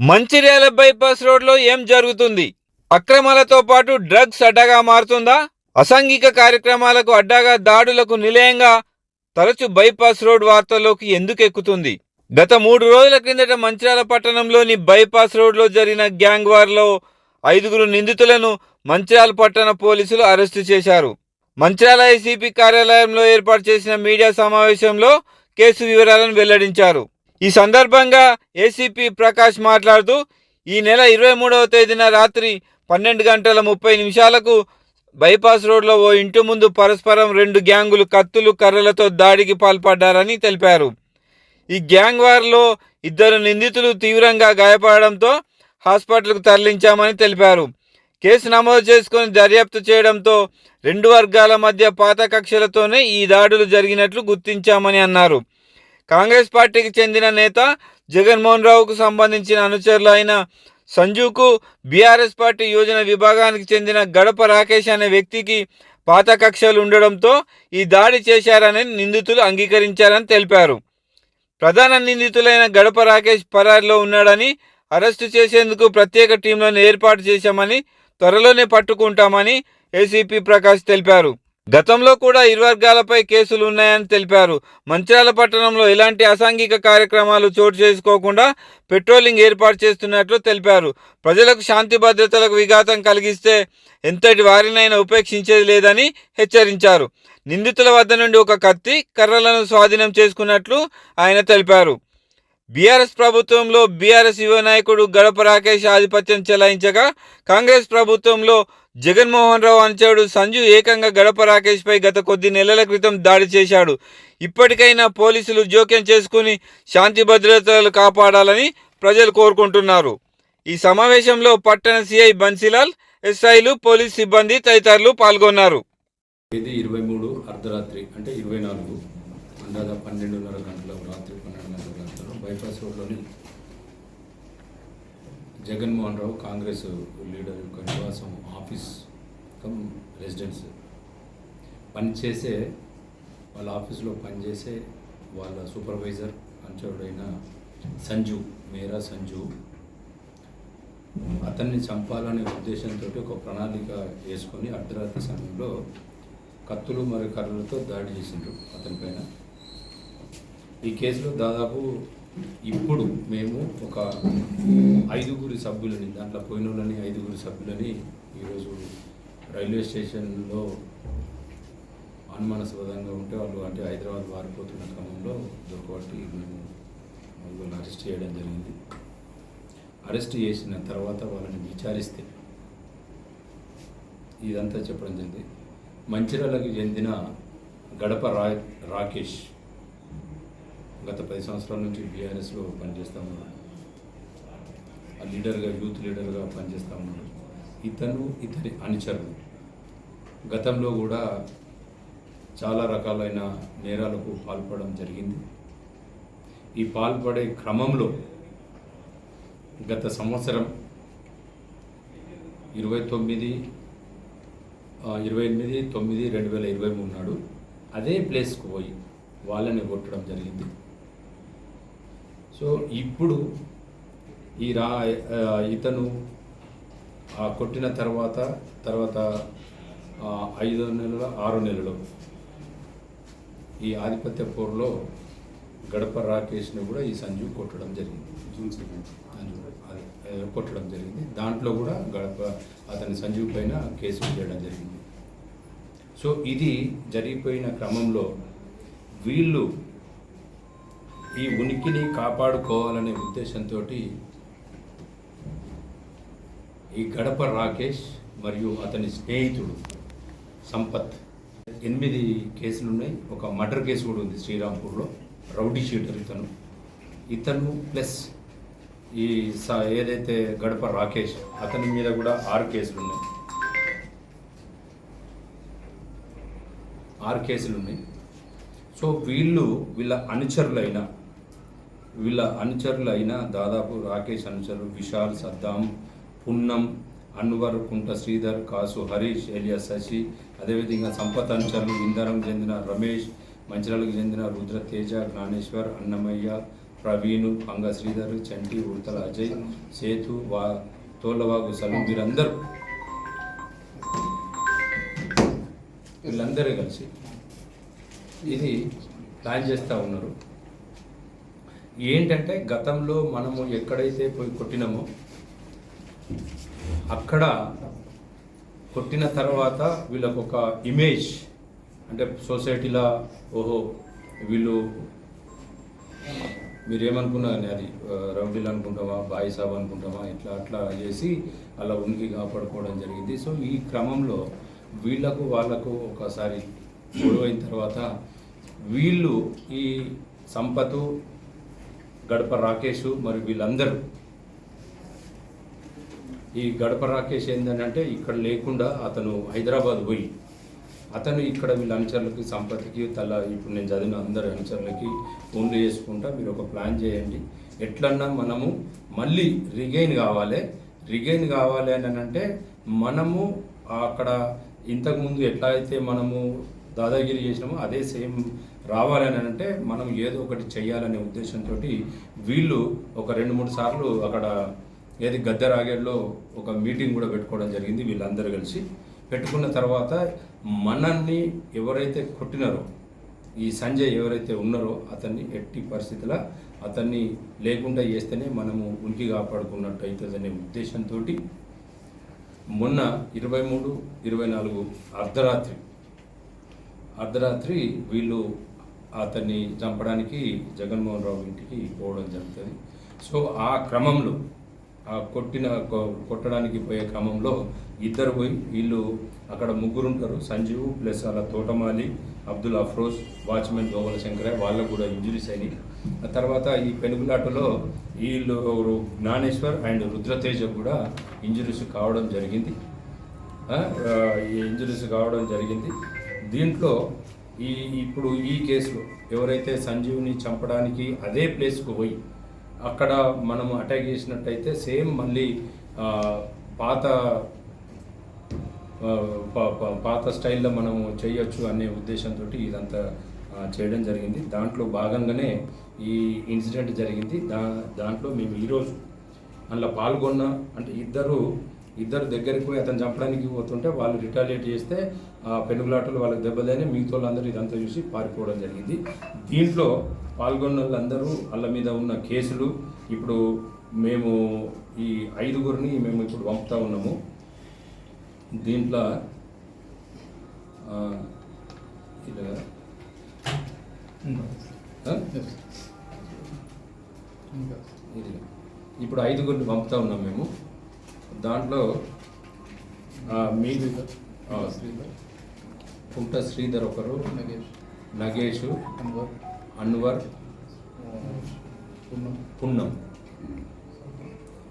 Mancherial bypass రోడ్లో ఏం జరుగుతుంది? అక్రమాలతో పాటు డ్రగ్స్ అడ్డగా మారుతుందా? అసాంఘిక కార్యక్రమాలకు అడ్డాగా దాడులకు నిలయంగా తరచు బైపాస్ రోడ్ వార్తల్లోకి ఎందుకు ఎక్కుతుంది గత మూడు రోజుల క్రిందట మంచిర్యాల పట్టణంలోని బైపాస్ రోడ్లో జరిగిన గ్యాంగ్ వార్లో ఐదుగురు నిందితులను మంచిర్యాల పట్టణ పోలీసులు అరెస్టు చేశారు. మంచిర్యాల ఐసీపీ కార్యాలయంలో ఏర్పాటు చేసిన మీడియా సమావేశంలో కేసు వివరాలను వెల్లడించారు. ఈ సందర్భంగా ఏసీపీ ప్రకాష్ మాట్లాడుతూ ఈ నెల ఇరవై మూడవ తేదీన రాత్రి పన్నెండు గంటల ముప్పై నిమిషాలకు బైపాస్ రోడ్లో ఓ ఇంటి ముందు పరస్పరం రెండు గ్యాంగులు కత్తులు కర్రలతో దాడికి పాల్పడ్డారని తెలిపారు. ఈ గ్యాంగ్ వార్లో ఇద్దరు నిందితులు తీవ్రంగా గాయపడడంతో హాస్పిటల్కు తరలించామని తెలిపారు. కేసు నమోదు చేసుకుని దర్యాప్తు చేయడంతో రెండు వర్గాల మధ్య పాత కక్షలతోనే ఈ దాడులు జరిగినట్లు గుర్తించామని అన్నారు. కాంగ్రెస్ పార్టీకి చెందిన నేత జగన్మోహన్ రావుకు సంబంధించిన అనుచరులు అయిన సంజుకు బీఆర్ఎస్ పార్టీ యోజన విభాగానికి చెందిన గడప రాకేష్ అనే వ్యక్తికి పాత కక్షలు ఉండడంతో ఈ దాడి చేశారని నిందితులు అంగీకరించారని తెలిపారు. ప్రధాన నిందితులైన గడప రాకేష్ పరారిలో ఉన్నాడని అరెస్టు చేసేందుకు ప్రత్యేక టీంలను ఏర్పాటు చేశామని త్వరలోనే పట్టుకుంటామని ఏసీపీ ప్రకాష్ తెలిపారు. గతంలో కూడా ఇరు వర్గాలపై కేసులు ఉన్నాయని తెలిపారు. మంచిర్యాల పట్టణంలో ఎలాంటి అసాంఘిక కార్యక్రమాలు చోటు చేసుకోకుండా పెట్రోలింగ్ ఏర్పాటు చేస్తున్నట్లు తెలిపారు. ప్రజలకు శాంతి భద్రతలకు విఘాతం కలిగిస్తే ఎంతటి వారినైనా ఉపేక్షించేది లేదని హెచ్చరించారు. నిందితుల వద్ద నుండి ఒక కత్తి కర్రలను స్వాధీనం చేసుకున్నట్లు ఆయన తెలిపారు. బీఆర్ఎస్ ప్రభుత్వంలో బీఆర్ఎస్ యువ నాయకుడు గడప రాకేష్ ఆధిపత్యం చెలాయించగా కాంగ్రెస్ ప్రభుత్వంలో జగన్మోహన్ రావు అనుచరుడు సంజు ఏకంగా గడప రాకేష్ పై గత కొద్ది నెలల క్రితం దాడి చేశాడు. ఇప్పటికైనా పోలీసులు జోక్యం చేసుకుని శాంతి భద్రతలు కాపాడాలని ప్రజలు కోరుకుంటున్నారు. ఈ సమావేశంలో పట్టణ సిఐ బన్సీలాల్ ఎస్ఐలు పోలీస్ సిబ్బంది తదితరులు పాల్గొన్నారు. ఇరవై మూడు అర్ధరాత్రి అంటే ఇరవై నాలుగు అందాజ పన్నెండున్నర గంటలు రాత్రి పన్నెండు గంటల గంటలు బైపాస్ రోడ్లోని జగన్మోహన్ రావు కాంగ్రెస్ లీడర్ యొక్క నివాసం ఆఫీస్ కమ్ రెసిడెన్స్. పనిచేసే వాళ్ళ ఆఫీస్లో పనిచేసే వాళ్ళ సూపర్వైజర్ అనుచరుడైన సంజు మేరా సంజు అతన్ని చంపాలనే ఉద్దేశంతో ఒక ప్రణాళిక వేసుకొని అర్ధరాత్రి సమయంలో కత్తులు మరియు కర్రలతో దాడి చేసిండ్రు అతనిపైన ఈ కేసులో దాదాపు ఇప్పుడు మేము ఒక ఐదుగురి సభ్యులని దాంట్లో పోయిన వాళ్ళని ఐదుగురి సభ్యులని ఈరోజు రైల్వే స్టేషన్లో అనుమానాస్పదంగా ఉంటే వాళ్ళు అంటే హైదరాబాద్ వారిపోతున్న క్రమంలో దొరకబట్టి మేము వాళ్ళని అరెస్ట్ చేయడం జరిగింది. అరెస్ట్ చేసిన తర్వాత వాళ్ళని విచారిస్తే ఇదంతా చెప్పడం జరిగింది. మంచిర్యాలకు చెందిన గడప రా రాకేష్ గత పది సంవత్సరాల నుంచి బీఆర్ఎస్లో పనిచేస్తూ ఉన్నాడు. లీడర్గా యూత్ లీడర్గా పనిచేస్తూ ఉన్నాడు. ఇతను ఇతని అనుచరుడు. గతంలో కూడా చాలా రకాలైన నేరాలకు పాల్పడడం జరిగింది. ఈ పాల్పడే క్రమంలో గత సంవత్సరం ఇరవై తొమ్మిది ఇరవై ఎనిమిది తొమ్మిది రెండు వేల ఇరవై మూడు నాడు అదే ప్లేస్కు పోయి వాళ్ళని కొట్టడం జరిగింది. సో ఇప్పుడు ఈ రా ఇతను ఆ కొట్టిన తర్వాత తర్వాత ఐదో నెలల ఆరు నెలలు ఈ ఆధిపత్య పోరులో గడప రాకేష్ని కూడా ఈ సంజీవ్ కొట్టడం జరిగింది. June second. కొట్టడం జరిగింది. దాంట్లో కూడా గడప అతని సంజీవ్ పైన కేసు చేయడం జరిగింది. సో ఇది జరిగిపోయిన క్రమంలో వీళ్ళు ఈ ఉనికిని కాపాడుకోవాలనే ఉద్దేశంతో ఈ గడప రాకేష్ మరియు అతని స్నేహితుడు సంపత్ ఎనిమిది కేసులు ఉన్నాయి ఒక మర్డర్ కేసు కూడా ఉంది శ్రీరాంపూర్లో. రౌడీ షీటర్ ఇతను. ఇతను ప్లస్ ఈ స- ఏదైతే గడప రాకేష్ అతని మీద కూడా ఆరు కేసులు ఉన్నాయి ఆరు కేసులు ఉన్నాయి సో వీళ్ళు వీళ్ళ అనుచరులైన వీళ్ళ అనుచరులైన దాదాపు రాకేష్ అనుచరులు విశాల్ సద్దాం పున్నం అన్వర్ కుంట శ్రీధర్ కాసు హరీష్ ఏలియా శశి అదేవిధంగా సంపత్ అనుచరులు ఇందరం చెందిన రమేష్ మంచిరాలకు చెందిన రుద్ర తేజ జ్ఞానేశ్వర్ అన్నమయ్య ప్రవీణ్ పంగ శ్రీధర్ చంటి ఉడతల అజయ్ సేతు వా తోలవాగు సలు వీరందరూ. వీళ్ళందరూ కలిసి ఇది ప్లాన్ చేస్తూ ఉన్నారు. ఏంటంటే గతంలో మనము ఎక్కడైతే పోయి కొట్టినామో అక్కడ కొట్టిన తర్వాత వీళ్ళకు ఒక ఇమేజ్ అంటే సొసైటీలో ఓహో వీళ్ళు మీరేమనుకున్నారని అది రౌడీలు అనుకుంటామా బాయి సాబ్ అనుకుంటామా ఇట్లా అట్లా చేసి అలా ఉనికి కాపాడుకోవడం జరిగింది. సో ఈ క్రమంలో వీళ్ళకు వాళ్ళకు ఒకసారి గొడవైన తర్వాత వీళ్ళు ఈ సంపతు గడప రాకేష్ మరి వీళ్ళందరూ. ఈ గడప రాకేష్ ఏంటంటే ఇక్కడ లేకుండా అతను హైదరాబాద్ పోయి అతను ఇక్కడ వీళ్ళ అనుచరులకి సంపత్తికి తల ఇప్పుడు నేను చదివిన అందరి అనుచరులకి ఫోన్లు చేసుకుంటా మీరు ఒక ప్లాన్ చేయండి. ఎట్లన్నా మనము మళ్ళీ రిగైన్ కావాలి. రిగైన్ కావాలి అని అంటే మనము అక్కడ ఇంతకుముందు ఎట్లా అయితే మనము దాదాగిరి చేసినామో అదే సేమ్ రావాలని అంటే మనం ఏదో ఒకటి చేయాలనే ఉద్దేశంతో వీళ్ళు ఒక రెండు మూడు సార్లు అక్కడ ఏది గద్దెరాగేడ్లో ఒక మీటింగ్ కూడా పెట్టుకోవడం జరిగింది వీళ్ళందరూ కలిసి. పెట్టుకున్న తర్వాత మనల్ని ఎవరైతే కొట్టినారో ఈ సంజయ్ ఎవరైతే ఉన్నారో అతన్ని ఎట్టి పరిస్థితుల అతన్ని లేకుండా చేస్తేనే మనము ఉనికి కాపాడుకున్నట్టు అవుతుందనే ఉద్దేశంతో మొన్న ఇరవై మూడు ఇరవై నాలుగు అర్ధరాత్రి అర్ధరాత్రి వీళ్ళు అతన్ని చంపడానికి జగన్మోహన్ రావు ఇంటికి పోవడం జరుగుతుంది. సో ఆ క్రమంలో ఆ కొట్టిన కొట్టడానికి పోయే క్రమంలో ఇద్దరు పోయి వీళ్ళు అక్కడ ముగ్గురు ఉంటారు సంజీవ్ ప్లస్ అలా తోటమాలి అబ్దుల్ అఫ్రోజ్ వాచ్మెన్ దోమల శంకరయ్య వాళ్ళకు కూడా ఇంజురీస్ అయినాయి. ఆ తర్వాత ఈ పెనుగులాటలో వీళ్ళు జ్ఞానేశ్వర్ అండ్ రుద్రతేజ కూడా ఇంజురీస్ కావడం జరిగింది. ఈ ఇంజురీస్ కావడం జరిగింది. దీంట్లో ఈ ఇప్పుడు ఈ కేసులో ఎవరైతే సంజీవ్ని చంపడానికి అదే ప్లేస్కు పోయి అక్కడ మనం అటాక్ చేసినట్టయితే సేమ్ మళ్ళీ పాత పాత స్టైల్లో మనము చేయొచ్చు అనే ఉద్దేశంతో ఇదంతా చేయడం జరిగింది. దాంట్లో భాగంగానే ఈ ఇన్సిడెంట్ జరిగింది. దా దాంట్లో మేము ఈరోజు అందులో పాల్గొన్న అంటే ఇద్దరు ఇద్దరు దగ్గరికి పోయి అతను చంపడానికి పోతుంటే వాళ్ళు రిటాలియేట్ చేస్తే ఆ పెనుగులాటలు వాళ్ళకి దెబ్బలేని మిగతా వాళ్ళందరూ ఇదంతా చూసి పారిపోవడం జరిగింది. దీంట్లో పాల్గొన్న వాళ్ళందరూ వాళ్ళ మీద ఉన్న కేసులు ఇప్పుడు మేము ఈ ఐదుగురిని మేము ఇప్పుడు పంపుతా ఉన్నాము. దీంట్లో ఇలా. ఇప్పుడు ఐదుగురిని పంపుతా ఉన్నాం మేము. దాంట్లో ఆ, మీ ఆ, పుట్ట శ్రీధర్ ఒకరు నగేష్ అన్వర్. పున్నం.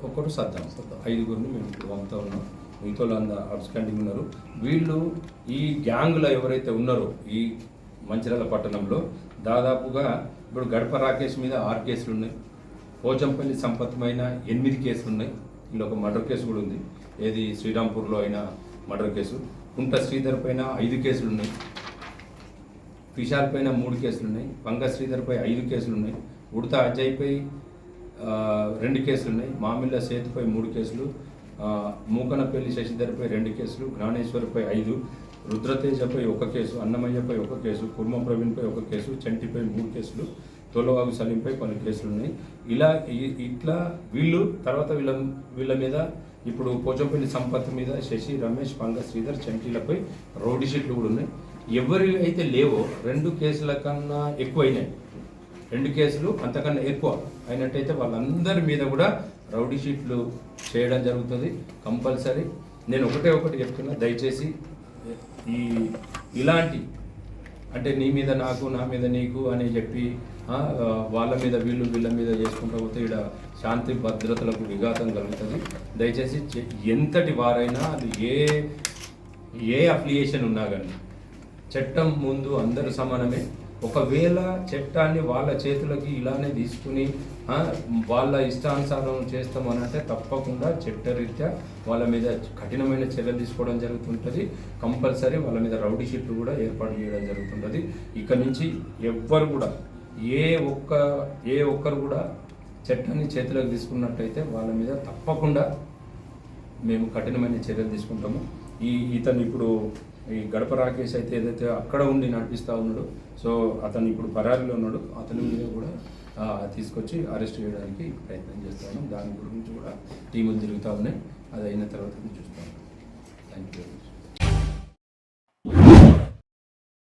ఒకరు సద్దాం. ఐదుగురిని మేము ఇప్పుడు పంపుతా ఉన్నాం. మిగతా వాళ్ళందరూ అబ్స్కాండింగ్ ఉన్నారు. వీళ్ళు ఈ గ్యాంగ్లో ఎవరైతే ఉన్నారో ఈ మంచిర్యాల పట్టణంలో దాదాపుగా ఇప్పుడు గడప రాకేష్ మీద ఆరు కేసులు ఉన్నాయి పోచంపల్లి సంపత్ పైన ఎనిమిది కేసులు ఉన్నాయి ఇందులో ఒక మర్డర్ కేసు కూడా ఉంది. ఏది శ్రీరాంపూర్లో అయిన మర్డర్ కేసు. కుంట శ్రీధర్ పైన ఐదు కేసులు ఉన్నాయి. విశాల్ పైన మూడు కేసులు ఉన్నాయి. పంక శ్రీధర్పై ఐదు కేసులు ఉన్నాయి. ఉడత అజయ్పై రెండు కేసులు ఉన్నాయి. మామిళ్ళ సేతుపై మూడు కేసులు. మూకనపల్లి శశిధర్పై రెండు కేసులు. జ్ఞానేశ్వర్పై ఐదు. రుద్రతేజపై ఒక కేసు. అన్నమయ్యపై ఒక కేసు. కుర్మ ప్రవీణ్పై ఒక కేసు. చంటిపై మూడు కేసులు. తోలవాగు సలీంపై కొన్ని కేసులు ఉన్నాయి. ఇలా ఇట్లా వీళ్ళు తర్వాత వీళ్ళ వీళ్ళ మీద ఇప్పుడు పోచంపల్లి సంపత్ మీద శశి రమేష్ పంగ శ్రీధర్ చంటీలపై రౌడీ షీట్లు కూడా ఉన్నాయి. ఎవరి అయితే లేవో రెండు కేసుల కన్నా ఎక్కువైనాయి. రెండు కేసులు అంతకన్నా ఎక్కువ అయినట్టయితే వాళ్ళందరి మీద కూడా రౌడీ షీట్లు చేయడం జరుగుతుంది కంపల్సరీ. నేను ఒకటే ఒకటి చెప్తున్నా దయచేసి ఈ ఇలాంటి అంటే నీ మీద నాకు నా మీద నీకు అని చెప్పి వాళ్ళ మీద వీళ్ళు వీళ్ళ మీద చేసుకుంటూ పోతే ఇక్కడ శాంతి భద్రతలకు విఘాతం కలుగుతుంది. దయచేసి ఎంతటి వారైనా అది ఏ ఏ అఫిలియేషన్ ఉన్నా కానీ చట్టం ముందు అందరూ సమానమే. ఒకవేళ చట్టాన్ని వాళ్ళ చేతులకి ఇలానే తీసుకుని వాళ్ళ ఇష్టానుసారం చేస్తామనంటే తప్పకుండా చట్టరీత్యా వాళ్ళ మీద కఠినమైన చర్యలు తీసుకోవడం జరుగుతుంటుంది. కంపల్సరీ వాళ్ళ మీద రౌడీ షీట్లు కూడా ఏర్పాటు చేయడం జరుగుతుంటుంది. ఇక నుంచి ఎవ్వరు కూడా ఏ ఒక్క ఏ ఒక్కరు కూడా చట్టాన్ని చేతిలోకి తీసుకున్నట్టయితే వాళ్ళ మీద తప్పకుండా మేము కఠినమైన చర్యలు తీసుకుంటాము. ఈ ఇతను ఇప్పుడు ఈ గడప రాకేష్ అయితే ఏదైతే అక్కడ ఉండి నడిపిస్తూ ఉన్నాడు సో అతను ఇప్పుడు పరారీలో ఉన్నాడు. అతని మీద కూడా తీసుకొచ్చి అరెస్ట్ చేయడానికి ప్రయత్నం చేస్తాను దాని గురించి కూడా టీములు తిరుగుతూ ఉన్నాయి. అది అయిన తర్వాత చూస్తాను. Thank you